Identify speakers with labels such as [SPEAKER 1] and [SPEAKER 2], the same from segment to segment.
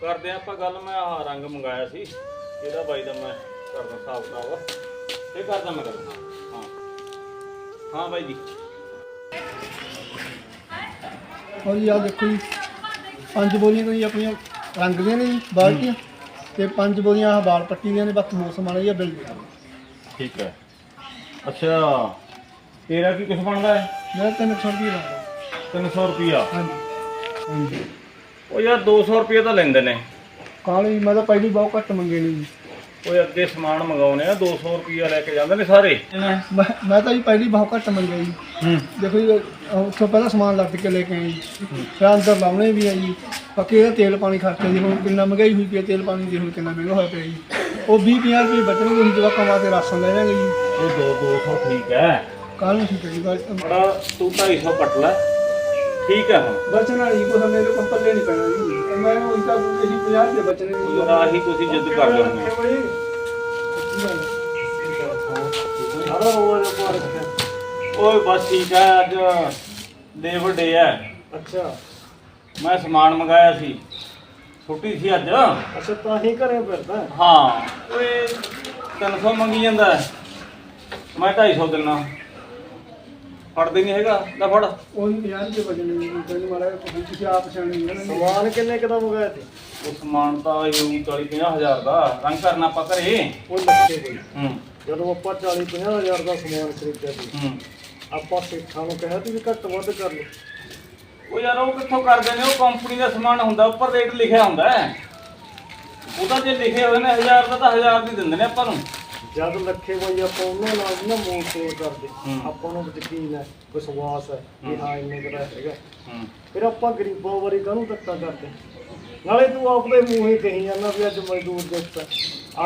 [SPEAKER 1] ਕਰਦੇ ਆ ਆਪਾਂ ਗੱਲ ਮੈਂ ਆਹ ਰੰਗ ਮੰਗਾਇਆ ਸੀ। ਇਹਦਾ ਬਾਈ ਦਾ ਮੈਂ ਕਰਦਾ ਹਿਸਾਬ ਕਿਤਾਬ। ਇਹ ਕਰਦਾ ਮੈਂ ਕਰਦਾ। ਹਾਂ। ਹਾਂ ਬਾਈ ਜੀ।
[SPEAKER 2] ਔਰ ਜੀ ਆਹ ਦੇਖੋ ਜੀ। ਪੰਜ ਬੋਲੀਆਂ ਤਾਂ ਜੀ ਆਪਣੀਆਂ ਰੰਗ ਦੀਆਂ ਨੇ ਜੀ ਬਾਲਟੀਆਂ ਤੇ ਪੰਜ ਬੋਲੀਆਂ ਆਹ ਵਾਲ ਪੱਟੀ ਦੀਆਂ ਨੇ ਬਾਕੀ ਸਮਾਨ ਹੈ ਜੀ ਬਿੱਲ।
[SPEAKER 1] ਠੀਕ ਹੈ। ਅੱਛਾ ਤੇਰਾ ਕੀ ਕੁਛ ਬਣਦਾ ਹੈ?
[SPEAKER 2] ਮੇਰਾ 300 ਰੁਪਏ ਲੱਗਦਾ
[SPEAKER 1] 300 ਰੁਪਿਆ
[SPEAKER 2] ਹਾਂਜੀ। ਹਾਂਜੀ
[SPEAKER 1] ਉਹ ਯਾਰ 200 ਰੁਪਏ ਤਾਂ ਲੈਂਦੇ ਨੇ।
[SPEAKER 2] ਕਾਲੇ ਮੈਂ ਤਾਂ ਪਹਿਲੀ ਬਹੁਤ ਘੱਟ ਮੰਗੇ ਨੇ ਜੀ।
[SPEAKER 1] ਉਹ ਅੱਗੇ ਸਮਾਨ ਮੰਗਾਉਨੇ ਆ 200 ਰੁਪਿਆ ਲੈ ਕੇ ਜਾਂਦੇ ਨੇ ਸਾਰੇ।
[SPEAKER 2] ਮੈਂ ਮੈਂ ਤਾਂ ਜੀ ਪਹਿਲੀ ਬਹੁਤ ਘੱਟ ਮੰਗੇ ਜੀ।
[SPEAKER 1] ਹੂੰ।
[SPEAKER 2] ਦੇਖੋ ਜੀ ਉੱਥੋਂ ਪਹਿਲਾਂ ਸਮਾਨ ਲੱਦ ਕੇ ਲੈ ਕੇ ਆਏ ਜੀ। ਫਿਰ ਅੰਦਰ ਲਾਉਣੇ ਵੀ ਆ ਜੀ। ਬਾਕੀ ਇਹਦਾ ਤੇਲ ਪਾਣੀ ਖਰਚਾ ਜੀ ਹੁਣ ਕਿੰਨਾ ਮਹਿੰਗਾਈ ਹੋਈ ਪਈ ਹੈ ਤੇਲ ਪਾਣੀ ਦੀ ਹੁਣ ਕਿੰਨਾ ਮਹਿੰਗਾ ਹੋਇਆ ਪਿਆ ਜੀ। ਉਹ 20 50 ਰੁਪਏ ਬਚਣਗੇ ਅਸੀਂ ਜਵਾਕਾਂ ਵਾਸਤੇ ਰਾਸ਼ਨ ਲੈ ਜਾਵਾਂਗੇ ਜੀ।
[SPEAKER 1] ਉਹ 2 200 ਠੀਕ ਹੈ।
[SPEAKER 2] ਕੱਲ ਨੂੰ ਠੀਕ ਹੈ ਜੀ ਬਸ-
[SPEAKER 1] ਬੜਾ ਤੂੰ 250 ਕੱਟ ਲੈ ਠੀਕ ਹੈ ਹੁਣ।
[SPEAKER 2] ਬਚਣ ਵਾਲੀ ਕੋਈ ਮੇਰੇ ਕੋਲ ਪੱਲੇ ਨਹੀਂ ਪੈਣਾ ਜੀ। ਮੈਂ ਹੁਣ ਤਾਂ ਅਸੀਂ 50 ਦੇ ਬਚਣੇ
[SPEAKER 1] ਉਹ ਆਹੀ ਤੁਸੀਂ ਜਿੱਦ ਕਰ ਲੈਂਦੇ ਹੋ।
[SPEAKER 2] ਸਾਰਾ ਰੋਜ਼ ਪਾ ਰੱਖਿਆ।
[SPEAKER 1] ਓਏ ਬਸ ਠੀਕ ਹੈ ਅੱਜ ਲੇਬਰ ਡੇ ਹੈ
[SPEAKER 2] ਅੱਛਾ।
[SPEAKER 1] ਮੈਂ ਸਮਾਨ ਮੰਗਾਇਆ ਸੀ। ਛੁੱਟੀ ਸੀ ਅੱਜ।
[SPEAKER 2] ਅੱਛਾ ਤਾਂ ਹੀ ਘਰੇ ਫਿਰਦਾ।
[SPEAKER 1] ਹਾਂ। ਓਏ 300 ਮੰਗੀ ਜਾਂਦਾ। ਹੈ। ਮੈਂ 250 ਦਿਨਾ ਫੜਦੇ ਨਹੀਂ ਹੈਗਾ ਲੈ ਫੜ।
[SPEAKER 2] ਉਹੀ 50 ਦੇ ਬਚਣੇ ਨਹੀਂ ਤੈਨੂੰ ਮਾਰਾ ਤੁਸੀਂ ਆਪ ਸਿਆਣੇ ਹੋ ਨਾ। ਸਮਾਨ ਕਿੰਨੇ ਕਦਾ ਮੰਗਾਇਆ ਤੇ
[SPEAKER 1] ਉਹ ਸਮਾਨ ਤਾਂ ਇਹ 40 50 ਹਜ਼ਾਰ ਦਾ ਰੰਗ ਕਰਨਾ ਆਪਾਂ ਘਰੇ।
[SPEAKER 2] ਉਹ ਲੱਗੇ
[SPEAKER 1] ਹੂੰ।
[SPEAKER 2] ਜਦੋਂ ਆਪਾਂ 40 50 ਹਜ਼ਾਰ ਦਾ ਸਮਾਨ ਖਰੀਦਿਆ ਸੀ
[SPEAKER 1] ਹੂੰ।
[SPEAKER 2] ਆਪਾਂ ਸੇਠਾਂ ਨੂੰ ਕਿਹਾ ਸੀ ਵੀ ਘੱਟ ਵੱਧ ਕਰ ਲਓ।
[SPEAKER 1] ਉਹ ਯਾਰ ਉਹ ਕਿੱਥੋਂ ਕਰਦੇ ਨੇ? ਉਹ ਕੰਪਨੀ ਦਾ ਸਮਾਨ ਹੁੰਦਾ ਉੱਪਰ ਰੇਟ ਲਿਖਿਆ ਹੁੰਦਾ। ਹੈ ਉਹ ਤਾਂ ਜੇ ਲਿਖੇ ਹੋਏ ਨੇ 1000 ਦਾ ਤਾਂ 1000 ਦੀ ਦਿੰਦੇ ਨੇ ਆਪਾਂ ਨੂੰ।
[SPEAKER 2] ਜਦ ਲੱਖੇ ਬਾਈ ਆਪਾਂ ਉਹਨਾਂ ਨਾਲ ਨਾ ਮੋਲ ਤੋੜ ਕਰਦੇ। ਆਪਾਂ ਨੂੰ ਯਕੀਨ ਹੈ ਵਿਸ਼ਵਾਸ ਹੈ ਕਿ ਹਾਂ। ਇੰਨੇ ਕੁ ਦਾ ਹੈਗਾ। ਫਿਰ ਆਪਾਂ ਗਰੀਬਾਂ ਬਾਰੇ ਕਾਹਨੂੰ ਧੱਕਾ ਕਰਦੇ? ਨਾਲੇ ਤੂੰ ਆਪਦੇ ਮੂੰਹ ਹੀ ਕਹੀ ਜਾਂਦਾ ਵੀ ਅੱਜ ਮਜ਼ਦੂਰ ਹੈ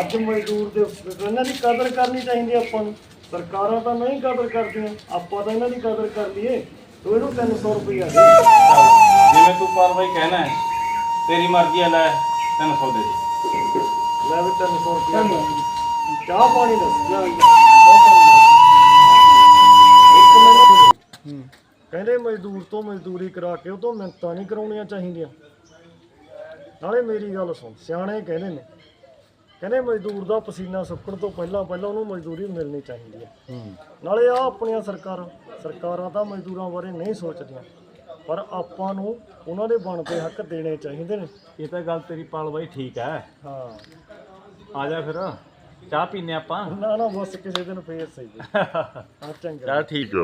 [SPEAKER 2] ਅੱਜ ਮਜ਼ਦੂਰ ਤੇ ਇਹਨਾਂ ਦੀ ਕਦਰ ਕਰਨੀ ਚਾਹੀਦੀ ਆਪਾਂ ਨੂੰ। ਸਰਕਾਰਾਂ ਤਾਂ ਨਹੀਂ ਕਦਰ ਕਰਦੀਆਂ ਆਪਾਂ ਤਾਂ ਇਹਨਾਂ ਦੀ ਕਦਰ ਕਰ ਲਈਏ। ਤੂੰ ਇਹਨੂੰ 300 ਰੁਪਈਆ ਦੇ।
[SPEAKER 1] ਜਿਵੇਂ ਤੂੰ ਪਰ ਬਾਈ ਕਹਿਣਾ ਹੈ ਤੇਰੀ ਮਰਜ਼ੀ ਹੈ ਲੈ 300 ਦੇ ਦੇ।
[SPEAKER 2] ਲੈ ਵੀ 300 ਰੁਪਈਆ ਚਾਹ ਪਾਣੀ ਦੱਸ ਇੱਕ ਮੈਨੂੰ ਕਹਿੰਦੇ ਮਜ਼ਦੂਰ ਤੋਂ ਮਜ਼ਦੂਰੀ ਕਰਾ ਕੇ ਉਹ ਤੋਂ ਮਿੰਤਾਂ ਨਹੀਂ ਕਰਾਉਣੀਆਂ ਚਾਹੀਦੀਆਂ। ਨਾਲੇ ਮੇਰੀ ਗੱਲ ਸੁਣ ਸਿਆਣੇ ਕਹਿੰਦੇ ਨੇ ਕਹਿੰਦੇ ਮਜ਼ਦੂਰ ਦਾ ਪਸੀਨਾ ਸੁੱਕਣ ਤੋਂ ਪਹਿਲਾਂ ਪਹਿਲਾਂ ਉਹਨੂੰ ਮਜ਼ਦੂਰੀ ਮਿਲਣੀ ਚਾਹੀਦੀ ਹੈ। ਨਾਲੇ ਆ ਆਪਣੀਆਂ ਸਰਕਾਰਾਂ ਸਰਕਾਰਾਂ ਤਾਂ ਮਜ਼ਦੂਰਾਂ ਬਾਰੇ ਨਹੀਂ ਸੋਚਦੀਆਂ ਪਰ ਆਪਾਂ ਨੂੰ ਉਹਨਾਂ ਦੇ ਬਣਦੇ ਹੱਕ ਦੇਣੇ ਚਾਹੀਦੇ ਨੇ।
[SPEAKER 1] ਇਹ ਤਾਂ ਗੱਲ ਤੇਰੀ ਪਾਲ ਬਾਈ ਠੀਕ ਹੈ।
[SPEAKER 2] ਹਾਂ।
[SPEAKER 1] ਆ ਜਾ ਫਿਰ। ਚਾਹ ਪੀਨੇ ਆਪਾਂ?
[SPEAKER 2] ਨਾ ਨਾ ਬਸ ਕਿਸੇ ਦਿਨ ਫੇਰ ਸਹੀ। ਹਾਂ ਚੰਗਾ।
[SPEAKER 1] ਚੱਲ ਠੀਕ ਹੈ